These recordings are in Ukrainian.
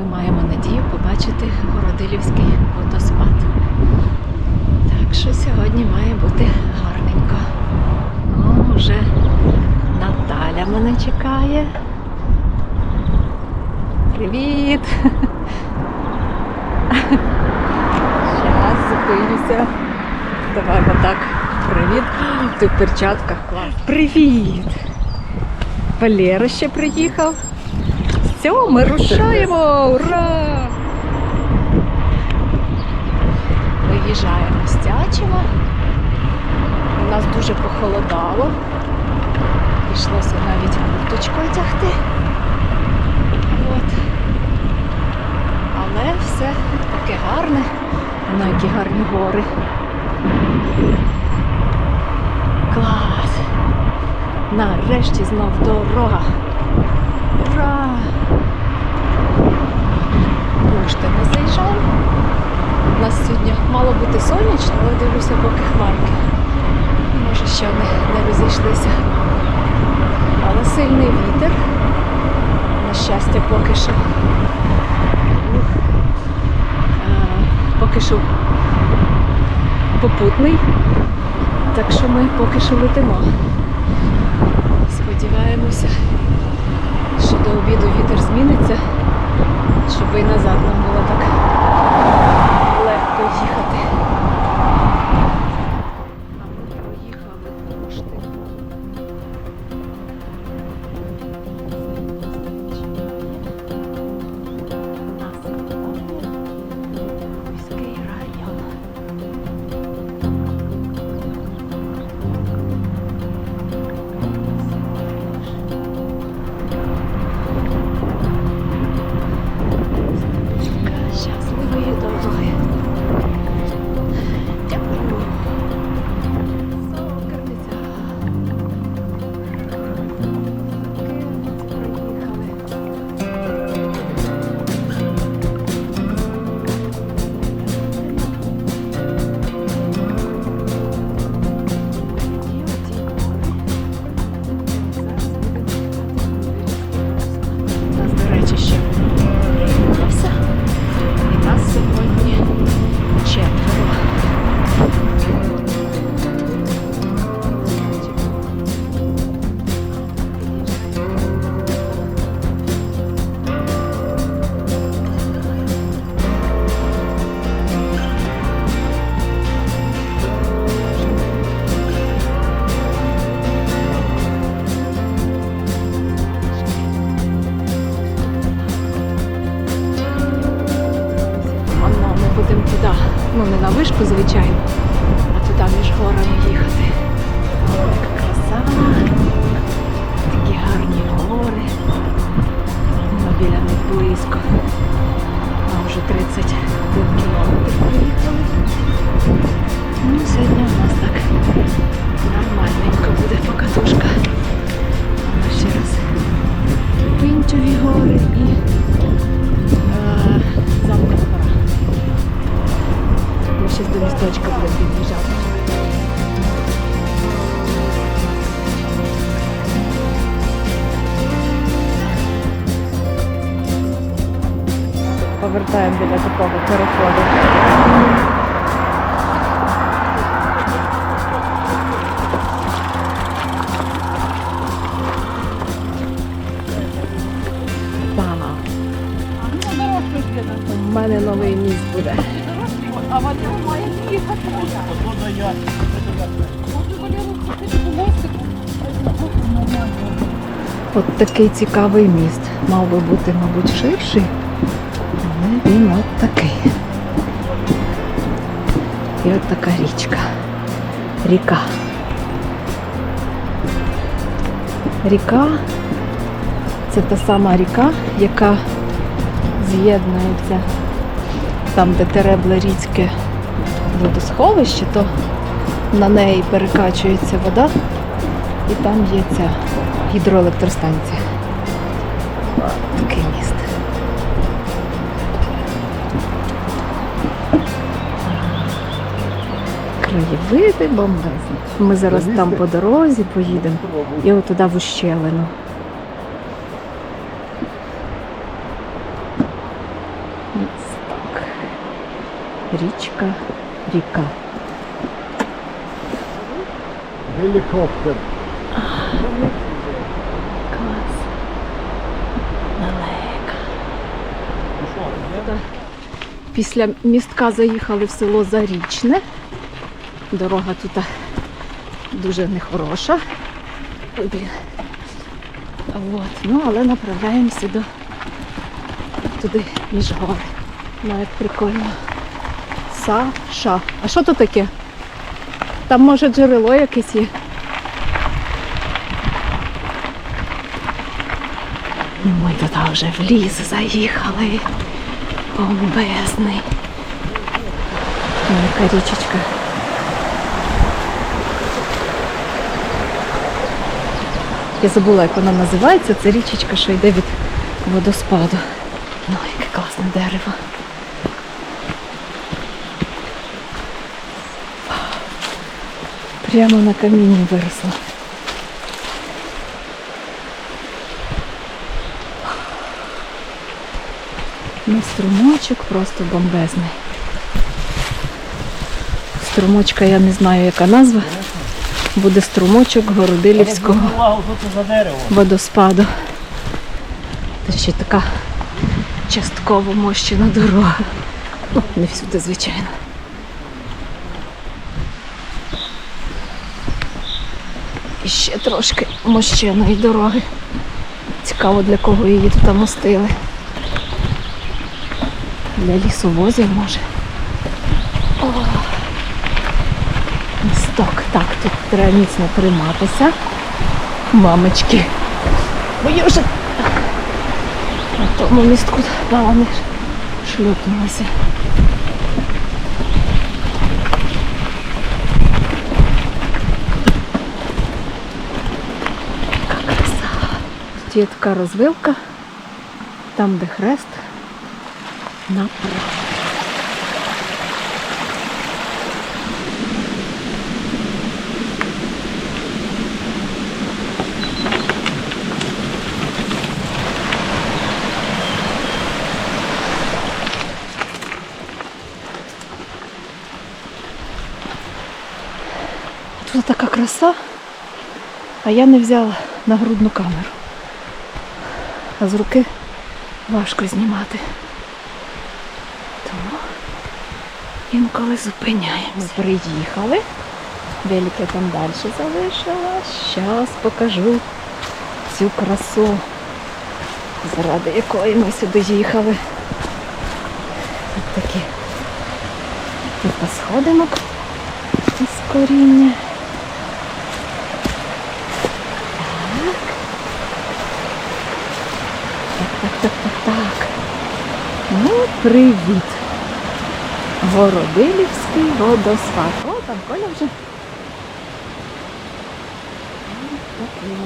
ми маємо надію побачити Городилівський водоспад. Так що сьогодні має бути гарненько. О, вже Наталя мене чекає. Привіт! Зараз зупинюся. Давай отак. Привіт. Ти в перчатках клас. Привіт! Валера ще приїхав. Все, ми рушаємо! Ура! Виїжджаємо з Тячева. У нас дуже похолодало. Прийшлося навіть курточку одягти. От. Але все таке гарне. На які гарні гори. Клас! Нарешті знов дорога. Ура! Буште, ми заїжджаємо. У нас сьогодні мало бути сонячно, але дивлюся поки хмарки. Може ще не, не розійшлися. Але сильний вітер. На щастя, поки що. Е, Поки що попутний. Так що ми поки що летимо. Сподіваємося, що до обіду вітер зміниться, щоб і назад нам було Повертаємо біля такого переходу. У мене новий міст буде. А Валеру має їхати. От такий цікавий міст. Мав би бути, мабуть, ширший, він от такий. І от така річка. Ріка. Ріка це та сама ріка, яка з'єднується там, де Теребле-Ріцьке водосховище, то на неї перекачується вода і там є ця гідроелектростанція. Краєвиди бомбезні. Ми зараз там по дорозі поїдемо і от туди в ущелину. Ось так. Річка, ріка. Helikopter. Клас. Далека. Після містка заїхали в село Зарічне. Дорога тут дуже нехороша. От. Ну, але направляємося до туди між гори. Ну, як прикольно. Саша. А що тут таке? Там може джерело якесь є. Ми туди вже в ліс заїхали. Бомбезний. Ой, яка річечка. Я забула, як вона називається. Це річечка, що йде від водоспаду. Ну, яке класне дерево. Прямо на камінні виросло. Ну, струмочок просто бомбезний. Струмочка я не знаю, яка назва. Буде струмочок Городилівського це водоспаду. Та ще така частково мощена дорога. Ну, не всюди, звичайно. І ще трошки мощеної дороги. Цікаво, для кого її тут мостили. Для лісовозів може. О, місток. Так, тут треба міцно триматися. Мамочки. Бо я вже на тому містку. Яка краса. Тут є така розвилка, там де хрест направо. Тут така краса, а я не взяла нагрудну камеру. А з руки важко знімати. Тому інколи зупиняємося. Ми приїхали. Велике там далі залишилось. Зараз покажу цю красу, заради якої ми сюди їхали. Тут такі типу сходинок із коріння. Так, так, так, так, так. Ну, привіт. Городилівський водоспад. О, там Коля вже. Такий.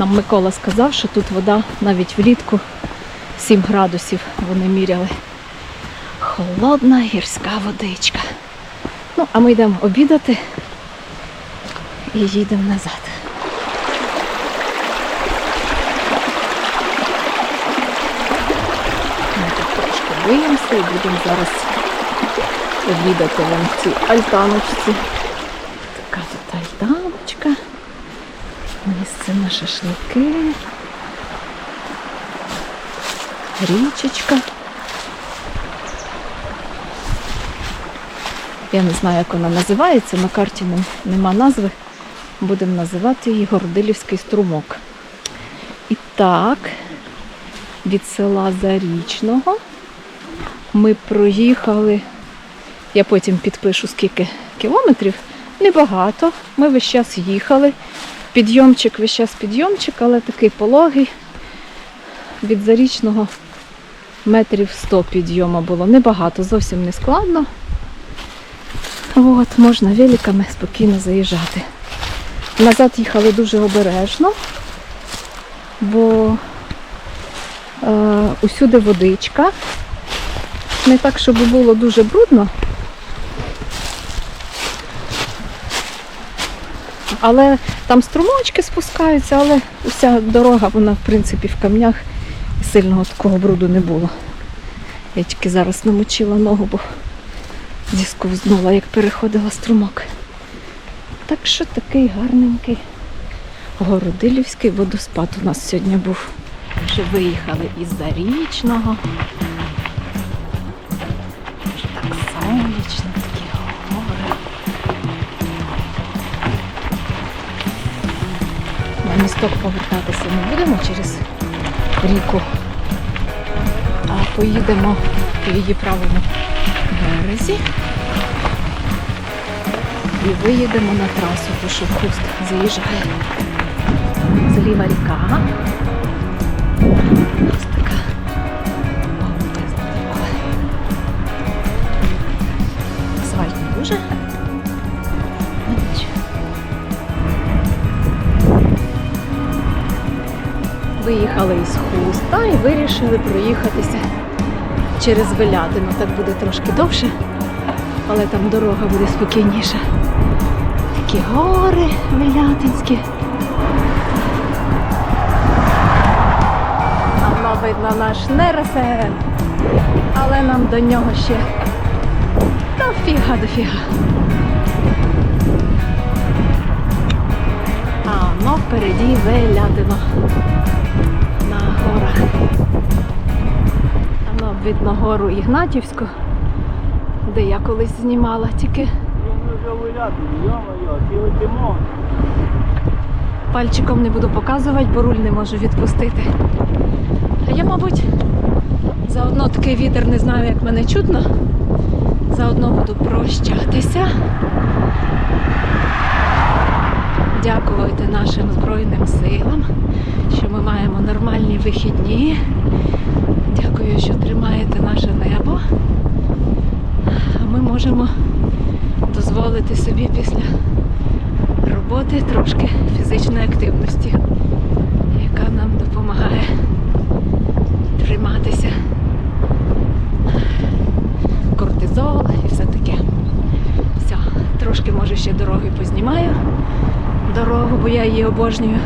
Нам Микола сказав, що тут вода навіть влітку 7 градусів вони міряли. Холодна гірська водичка. Ну, а ми йдемо обідати і їдемо назад. Ми тут трошки виїмося і будемо зараз обідати вон в цій альтаночці. Така тут альтаночка. Місце на шашлики. Річечка. Я не знаю, як вона називається, на карті нема назви. Будемо називати її Гордилівський струмок. І так, від села Зарічного ми проїхали. Я потім підпишу скільки кілометрів. Небагато. Ми весь час їхали. Підйомчик, весь час підйомчик, але такий пологий. Від зарічного метрів 100 підйому було. Небагато, зовсім не складно. От, можна великами спокійно заїжджати. Назад їхали дуже обережно, бо е, усюди водичка. Не так, щоб було дуже брудно. Але там струмочки спускаються, але вся дорога, вона в принципі в камнях і сильного такого бруду не було. Я тільки зараз намочила ногу, бо зісковзнула, як переходила струмок. Так що такий гарненький Городилівський водоспад у нас сьогодні був. Вже виїхали із Зарічного. Місток повертатися не будемо через ріку, а поїдемо по її правому березі і виїдемо на трасу, бо що хуст заїжджає. Зліва ріка. Ось така. Асфальт дуже. Виїхали із хуста і вирішили проїхатися через Велятину. Так буде трошки довше, але там дорога буде спокійніша. Такі гори велятинські. Воно видно наш нересен. Але нам до нього ще дофіга, дофіга. А воно впереді велятино видно гору Ігнатівську, де я колись знімала тільки. Пальчиком не буду показувати, бо руль не можу відпустити. А я, мабуть, заодно такий вітер не знаю, як мене чутно. Заодно буду прощатися. Дякувати нашим Збройним силам, що ми маємо нормальні вихідні. Дякую, що тримаєте наше небо. Ми можемо дозволити собі після роботи трошки фізичної активності, яка нам допомагає триматися. Кортизол і все таке. Все, трошки може ще дороги познімаю. Дорогу, бо я її обожнюю.